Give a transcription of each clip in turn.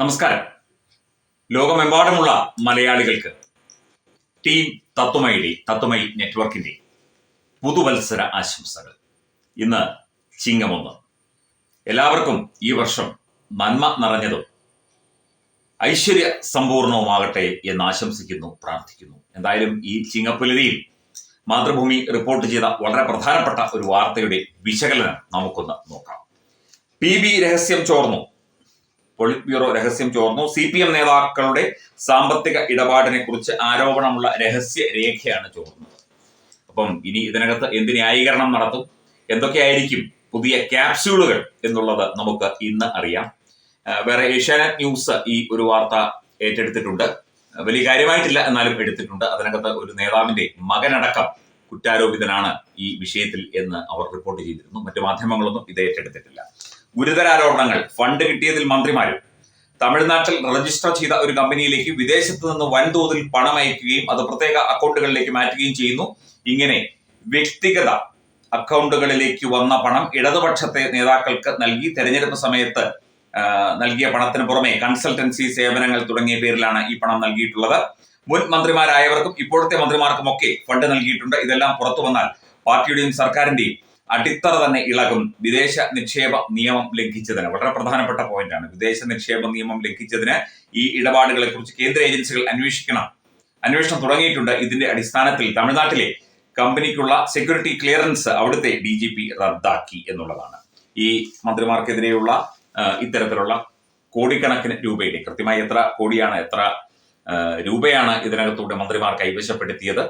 നമസ്കാരം. ലോകമെമ്പാടുമുള്ള മലയാളികൾക്ക് ടീം തത്വമയുടെ തത്വമൈ നെറ്റ്വർക്കിന്റെ പുതുവത്സര ആശംസകൾ. ഇന്ന് ചിങ്ങമൊന്ന്. എല്ലാവർക്കും ഈ വർഷം നന്മ നിറഞ്ഞതും ഐശ്വര്യ സമ്പൂർണവുമാകട്ടെ എന്ന് ആശംസിക്കുന്നു പ്രാർത്ഥിക്കുന്നു. എന്തായാലും ഈ ചിങ്ങപ്പുലരിയിൽ മാതൃഭൂമി റിപ്പോർട്ട് ചെയ്ത വളരെ പ്രധാനപ്പെട്ട ഒരു വാർത്തയുടെ വിശകലനം നമുക്കൊന്ന് നോക്കാം. പി ബി രഹസ്യം ചോർന്നു. പൊളിറ്റ് ബ്യൂറോ രഹസ്യം ചോർന്നു. സി പി എം നേതാക്കളുടെ സാമ്പത്തിക ഇടപാടിനെ കുറിച്ച് ആരോപണമുള്ള രഹസ്യ രേഖയാണ് ചോർന്നത്. അപ്പം ഇനി ഇതിനകത്ത് എന്ത് ന്യായീകരണം നടത്തും? എന്തൊക്കെയായിരിക്കും പുതിയ ക്യാപ്സ്യൂളുകൾ എന്നുള്ളത് നമുക്ക് ഇന്ന് അറിയാം. വേറെ ഏഷ്യാനെറ്റ് ന്യൂസ് ഈ ഒരു വാർത്ത ഏറ്റെടുത്തിട്ടുണ്ട്. വലിയ കാര്യമായിട്ടില്ല എന്നാലും എടുത്തിട്ടുണ്ട്. അതിനകത്ത് ഒരു നേതാവിന്റെ മകനടക്കം കുറ്റാരോപിതനാണ് ഈ വിഷയത്തിൽ എന്ന് അവർ റിപ്പോർട്ട് ചെയ്തിരുന്നു. മറ്റു മാധ്യമങ്ങളൊന്നും ഇത് ഏറ്റെടുത്തിട്ടില്ല. ഗുരുതരാരോപണങ്ങൾ ഫണ്ട് കിട്ടിയതിൽ മന്ത്രിമാരും തമിഴ്നാട്ടിൽ രജിസ്റ്റർ ചെയ്ത ഒരു കമ്പനിയിലേക്ക് വിദേശത്ത് നിന്ന് വൻതോതിൽ പണം അയക്കുകയും അത് പ്രത്യേക അക്കൗണ്ടുകളിലേക്ക് മാറ്റുകയും ചെയ്യുന്നു. ഇങ്ങനെ വ്യക്തിഗത അക്കൗണ്ടുകളിലേക്ക് വന്ന പണം ഇടതുപക്ഷത്തെ നേതാക്കൾക്ക് നൽകി. തെരഞ്ഞെടുപ്പ് സമയത്ത് നൽകിയ പണത്തിന് പുറമെ കൺസൾട്ടൻസി സേവനങ്ങൾ തുടങ്ങിയ പേരിലാണ് ഈ പണം നൽകിയിട്ടുള്ളത്. മുൻ മന്ത്രിമാരായവർക്കും ഇപ്പോഴത്തെ മന്ത്രിമാർക്കും ഒക്കെ ഫണ്ട് നൽകിയിട്ടുണ്ട്. ഇതെല്ലാം പുറത്തു വന്നാൽ പാർട്ടിയുടെയും സർക്കാരിന്റെയും അടിത്തറ തന്നെ ഇളകും. വിദേശ നിക്ഷേപ നിയമം ലംഘിച്ചതിന് വളരെ പ്രധാനപ്പെട്ട പോയിന്റാണ് വിദേശ നിക്ഷേപ നിയമം ലംഘിച്ചതിന് ഈ ഇടപാടുകളെ കുറിച്ച് കേന്ദ്ര ഏജൻസികൾ അന്വേഷിക്കണം. അന്വേഷണം തുടങ്ങിയിട്ടുണ്ട്. ഇതിന്റെ അടിസ്ഥാനത്തിൽ തമിഴ്നാട്ടിലെ കമ്പനിക്കുള്ള സെക്യൂരിറ്റി ക്ലിയറൻസ് അവിടുത്തെ ഡി ജി പി റദ്ദാക്കി എന്നുള്ളതാണ്. ഈ മന്ത്രിമാർക്കെതിരെയുള്ള ഇത്തരത്തിലുള്ള കോടിക്കണക്കിന് രൂപയുടെ കൃത്യമായി എത്ര കോടിയാണ് എത്ര രൂപയാണ് ഇതിനകത്തൂടെ മന്ത്രിമാർ കൈവശപ്പെടുത്തിയത്.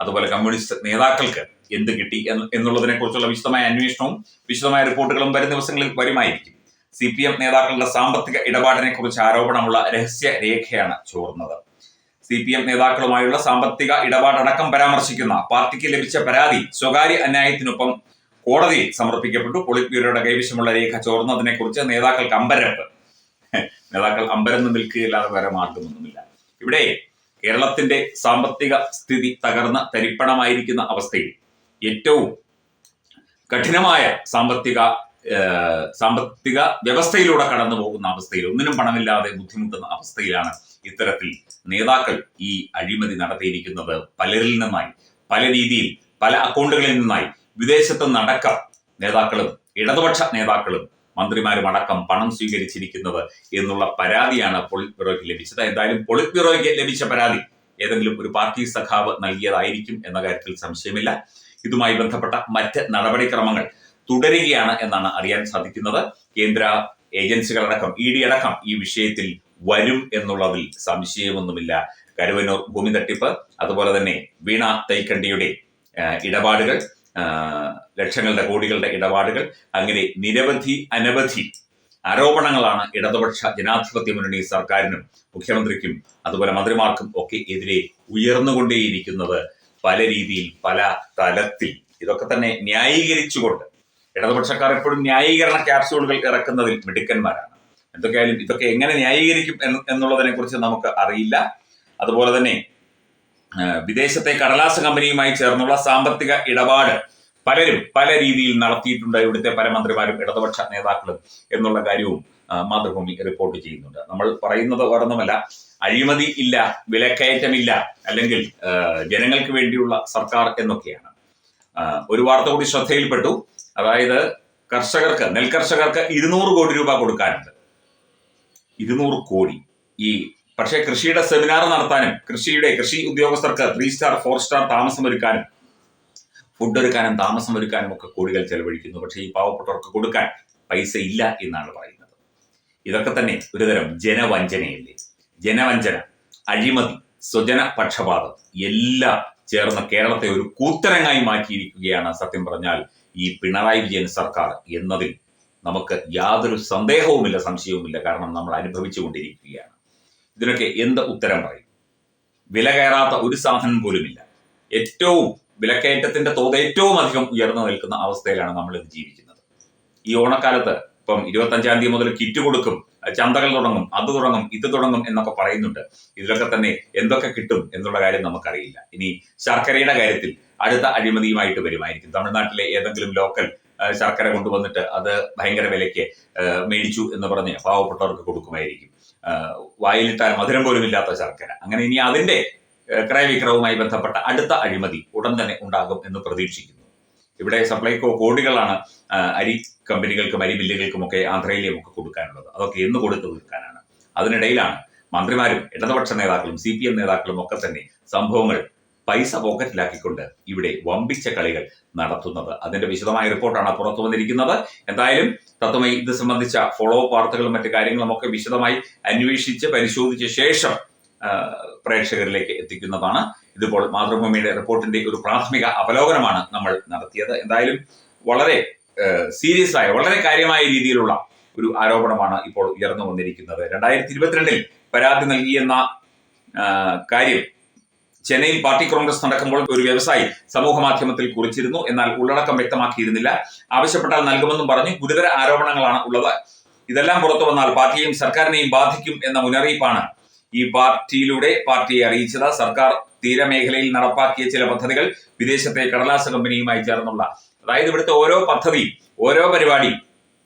അതുപോലെ കമ്മ്യൂണിസ്റ്റ് നേതാക്കൾക്ക് എന്ത് കിട്ടി എന്ന് എന്നുള്ളതിനെ കുറിച്ചുള്ള വിശദമായ അന്വേഷണവും വിശദമായ റിപ്പോർട്ടുകളും വരും ദിവസങ്ങളിൽ വരുമായിരിക്കും. സി പി എം നേതാക്കളുടെ സാമ്പത്തിക ഇടപാടിനെ കുറിച്ച് ആരോപണമുള്ള രഹസ്യ രേഖയാണ് ചോർന്നത്. സി പി എം നേതാക്കളുമായുള്ള സാമ്പത്തിക ഇടപാടടക്കം പരാമർശിക്കുന്ന പാർട്ടിക്ക് ലഭിച്ച പരാതി സ്വകാര്യ അന്യായത്തിനൊപ്പം കോടതിയിൽ സമർപ്പിക്കപ്പെട്ടു. പൊളിറ്റ് ബ്യൂറോയുടെ കൈവശമുള്ള രേഖ ചോർന്നതിനെ കുറിച്ച് നേതാക്കൾക്ക് അമ്പരപ്പ്. നേതാക്കൾ അമ്പരന്ന് നിൽക്കുകയില്ലാതെ വേറെ മാർഗമൊന്നുമില്ല. ഇവിടെ കേരളത്തിന്റെ സാമ്പത്തിക സ്ഥിതി തകർന്ന തരിപ്പണമായിരിക്കുന്ന അവസ്ഥയിൽ ഏറ്റവും കഠിനമായ സാമ്പത്തിക സാമ്പത്തിക വ്യവസ്ഥയിലൂടെ കടന്നു പോകുന്ന അവസ്ഥയിൽ ഒന്നിനും പണമില്ലാതെ ബുദ്ധിമുട്ടുന്ന അവസ്ഥയിലാണ് ഇത്തരത്തിൽ നേതാക്കൾ ഈ അഴിമതി നടത്തിയിരിക്കുന്നത്. പലരിൽ നിന്നായി പല രീതിയിൽ പല അക്കൗണ്ടുകളിൽ നിന്നായി. വിദേശത്ത് നടക്കം നേതാക്കളും ഇടതുപക്ഷ നേതാക്കളും മന്ത്രിമാരും അടക്കം പണം സ്വീകരിച്ചിരിക്കുന്നത് എന്നുള്ള പരാതിയാണ് പൊളിറ്റ് ബ്യൂറോയ്ക്ക് ലഭിച്ചത്. എന്തായാലും പൊളിറ്റ് ബ്യൂറോയ്ക്ക് ലഭിച്ച പരാതി ഏതെങ്കിലും ഒരു പാർട്ടി സഖാവ് നൽകിയതായിരിക്കും എന്ന കാര്യത്തിൽ സംശയമില്ല. ഇതുമായി ബന്ധപ്പെട്ട മറ്റ് നടപടിക്രമങ്ങൾ തുടരുകയാണ് എന്നാണ് അറിയാൻ സാധിക്കുന്നത്. കേന്ദ്ര ഏജൻസികളടക്കം ഇ ഡി അടക്കം ഈ വിഷയത്തിൽ വരും എന്നുള്ളതിൽ സംശയമൊന്നുമില്ല. കരുവനൂർ ഭൂമി തട്ടിപ്പ് അതുപോലെ തന്നെ വീണ തൈക്കണ്ടിയുടെ ഇടപാടുകൾ ലക്ഷങ്ങളുടെ കോടികളുടെ ഇടപാടുകൾ അങ്ങനെ നിരവധി അനവധി ആരോപണങ്ങളാണ് ഇടതുപക്ഷ ജനാധിപത്യ മുന്നണി സർക്കാരിനും മുഖ്യമന്ത്രിക്കും അതുപോലെ മന്ത്രിമാർക്കും ഒക്കെ എതിരെ ഉയർന്നുകൊണ്ടേയിരിക്കുന്നത് പല രീതിയിൽ പല തലത്തിൽ ഇതൊക്കെ തന്നെ ന്യായീകരിച്ചുകൊണ്ട് ഇടതുപക്ഷക്കാർ എപ്പോഴും ന്യായീകരണ ക്യാപ്സ്യൂളുകൾ ഇറക്കുന്നതിൽ മിടുക്കന്മാരാണ്. എന്തൊക്കെയായാലും ഇതൊക്കെ എങ്ങനെ ന്യായീകരിക്കും എന്ന് എന്നുള്ളതിനെ കുറിച്ച് നമുക്ക് അറിയില്ല. അതുപോലെ തന്നെ വിദേശത്തെ കടലാസ് കമ്പനിയുമായി ചേർന്നുള്ള സാമ്പത്തിക ഇടപാട് പലരും പല രീതിയിൽ നടത്തിയിട്ടുണ്ട്. ഇവിടുത്തെ പല മന്ത്രിമാരും ഇടതുപക്ഷ നേതാക്കളും എന്നുള്ള കാര്യവും മാതൃഭൂമി റിപ്പോർട്ട് ചെയ്യുന്നുണ്ട്. നമ്മൾ പറയുന്നത് വേറൊന്നുമല്ല. അഴിമതി ഇല്ല വിലക്കയറ്റമില്ല അല്ലെങ്കിൽ ജനങ്ങൾക്ക് വേണ്ടിയുള്ള സർക്കാർ എന്നൊക്കെയാണ്. ഒരു വാർത്ത കൂടി ശ്രദ്ധയിൽപ്പെട്ടു. അതായത് കർഷകർക്ക് നെൽകർഷകർക്ക് ഇരുന്നൂറ് കോടി രൂപ കൊടുക്കാനുണ്ട്. ഇരുന്നൂറ് കോടി. ഈ പക്ഷേ കൃഷിയുടെ സെമിനാർ നടത്താനും കൃഷിയുടെ കൃഷി ഉദ്യോഗസ്ഥർക്ക് ത്രീ സ്റ്റാർ ഫോർ സ്റ്റാർ താമസം ഒരുക്കാനും ഫുഡ് ഒരുക്കാനും താമസം ഒരുക്കാനും ഒക്കെ കോടികൾ ചെലവഴിക്കുന്നു. പക്ഷേ ഈ പാവപ്പെട്ടവർക്ക് കൊടുക്കാൻ പൈസ ഇല്ല എന്നാണ് പറയുന്നത്. ഇതൊക്കെ തന്നെ ഒരുതരം ജനവഞ്ചനയല്ലേ? ജനവഞ്ചന അഴിമതി സ്വജന പക്ഷപാതം എല്ലാം ചേർന്ന കേരളത്തെ ഒരു കൂത്തരങ്ങായി മാറ്റിയിരിക്കുകയാണ് സത്യം പറഞ്ഞാൽ ഈ പിണറായി വിജയൻ സർക്കാർ എന്നതിൽ നമുക്ക് യാതൊരു സന്ദേഹവുമില്ല സംശയവുമില്ല. കാരണം നമ്മൾ അനുഭവിച്ചുകൊണ്ടിരിക്കുകയാണ് ഇതിനൊക്കെ എന്ത് ഉത്തരം പറയും? വില കയറാത്ത ഒരു സാധനം പോലുമില്ല. ഏറ്റവും വിലക്കയറ്റത്തിന്റെ തോത് ഏറ്റവും അധികം ഉയർന്നു നിൽക്കുന്ന അവസ്ഥയിലാണ് നമ്മൾ ഇത് ജീവിക്കുന്നത്. ഈ ഓണക്കാലത്ത് ഇപ്പം ഇരുപത്തഞ്ചാം തീയതി മുതൽ കിറ്റ് കൊടുക്കും. ചന്തകൾ തുടങ്ങും അത് തുടങ്ങും ഇത് തുടങ്ങും എന്നൊക്കെ പറയുന്നുണ്ട്. ഇതിലൊക്കെ തന്നെ എന്തൊക്കെ കിട്ടും എന്നുള്ള കാര്യം നമുക്കറിയില്ല. ഇനി ശർക്കരയുടെ കാര്യത്തിൽ അടുത്ത അഴിമതിയുമായിട്ട് വരുമായിരിക്കും. തമിഴ്നാട്ടിലെ ഏതെങ്കിലും ലോക്കൽ ശർക്കര കൊണ്ടുവന്നിട്ട് അത് ഭയങ്കര വിലയ്ക്ക് മേടിച്ചു എന്ന് പറഞ്ഞ് പാവപ്പെട്ടവർക്ക് കൊടുക്കുമായിരിക്കും. വായിലിട്ടാൽ മധുരം പോലും ഇല്ലാത്ത ശർക്കര. അങ്ങനെ ഇനി അതിന്റെ ക്രയവിക്രയവുമായി ബന്ധപ്പെട്ട അടുത്ത അഴിമതി ഉടൻ തന്നെ ഉണ്ടാകും എന്ന് പ്രതീക്ഷിക്കുന്നു. ഇവിടെ സപ്ലൈകോ കോടികളാണ് അരി കമ്പനികൾക്കും അരി ബില്ലുകൾക്കും ഒക്കെ ആന്ധ്രയിലേയും ഒക്കെ കൊടുക്കാനുള്ളത്. അതൊക്കെ എന്ന് കൊടുത്തു തീർക്കാനാണ്. അതിനിടയിലാണ് മന്ത്രിമാരും ഇടതുപക്ഷ നേതാക്കളും സി പി എം നേതാക്കളും ഒക്കെ തന്നെ സംഭവങ്ങൾ പൈസ പോക്കറ്റിലാക്കിക്കൊണ്ട് ഇവിടെ വമ്പിച്ച കളികൾ നടത്തുന്നത്. അതിന്റെ വിശദമായ റിപ്പോർട്ടാണ് പുറത്തു വന്നിരിക്കുന്നത്. എന്തായാലും തത്വമായി ഇത് സംബന്ധിച്ച ഫോളോ അപ്പ് വാർത്തകളും മറ്റു കാര്യങ്ങളും ഒക്കെ വിശദമായി അന്വേഷിച്ച് പരിശോധിച്ച ശേഷം പ്രേക്ഷകരിലേക്ക് എത്തിക്കുന്നതാണ്. ഇതിപ്പോൾ മാതൃഭൂമിയുടെ റിപ്പോർട്ടിന്റെ ഒരു പ്രാഥമിക അവലോകനമാണ് നമ്മൾ നടത്തിയത്. എന്തായാലും വളരെ സീരിയസ് ആയ വളരെ കാര്യമായ രീതിയിലുള്ള ഒരു ആരോപണമാണ് ഇപ്പോൾ ഉയർന്നു വന്നിരിക്കുന്നത്. രണ്ടായിരത്തി ഇരുപത്തിരണ്ടിൽ പരാതി നൽകിയെന്ന കാര്യം ചെന്നൈയിൽ പാർട്ടി കോൺഗ്രസ് നടക്കുമ്പോൾ ഒരു വ്യവസായി സമൂഹ മാധ്യമത്തിൽ കുറിച്ചിരുന്നു. എന്നാൽ ഉള്ളടക്കം വ്യക്തമാക്കിയിരുന്നില്ല. ആവശ്യപ്പെട്ടാൽ നൽകുമെന്നും പറഞ്ഞു. ഗുരുതര ആരോപണങ്ങളാണ് ഉള്ളത്. ഇതെല്ലാം പുറത്തു വന്നാൽ പാർട്ടിയെയും സർക്കാരിനെയും ബാധിക്കും എന്ന മുന്നറിയിപ്പാണ് ഈ പാർട്ടിയിലൂടെ പാർട്ടിയെ അറിയിച്ചത് സർക്കാർ തീരമേഖലയിൽ നടപ്പാക്കിയ ചില പദ്ധതികൾ വിദേശത്തെ കടലാസ കമ്പനിയുമായി ചേർന്നുള്ള. അതായത് ഇവിടുത്തെ ഓരോ പദ്ധതിയും ഓരോ പരിപാടിയും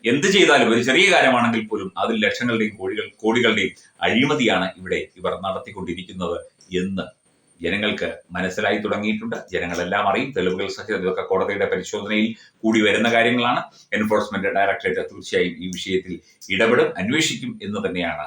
എന്ത് ചെയ്താലും ഒരു ചെറിയ കാര്യമാണെങ്കിൽ പോലും അതിൽ ലക്ഷങ്ങളുടെയും കോടികൾ കോടികളുടെയും അഴിമതിയാണ് ഇവിടെ ഇവർ നടത്തിക്കൊണ്ടിരിക്കുന്നത് എന്ന് ജനങ്ങൾക്ക് മനസ്സിലായി തുടങ്ങിയിട്ടുണ്ട്. ജനങ്ങളെല്ലാം അറിയും. തെളിവുകൾ സഹിതം ഇതൊക്കെ കോടതിയുടെ പരിശോധനയിൽ കൂടി വരുന്ന കാര്യങ്ങളാണ്. എൻഫോഴ്സ്മെന്റ് ഡയറക്ടറേറ്റ് തീർച്ചയായും ഈ വിഷയത്തിൽ ഇടപെടും അന്വേഷിക്കും എന്ന് തന്നെയാണ്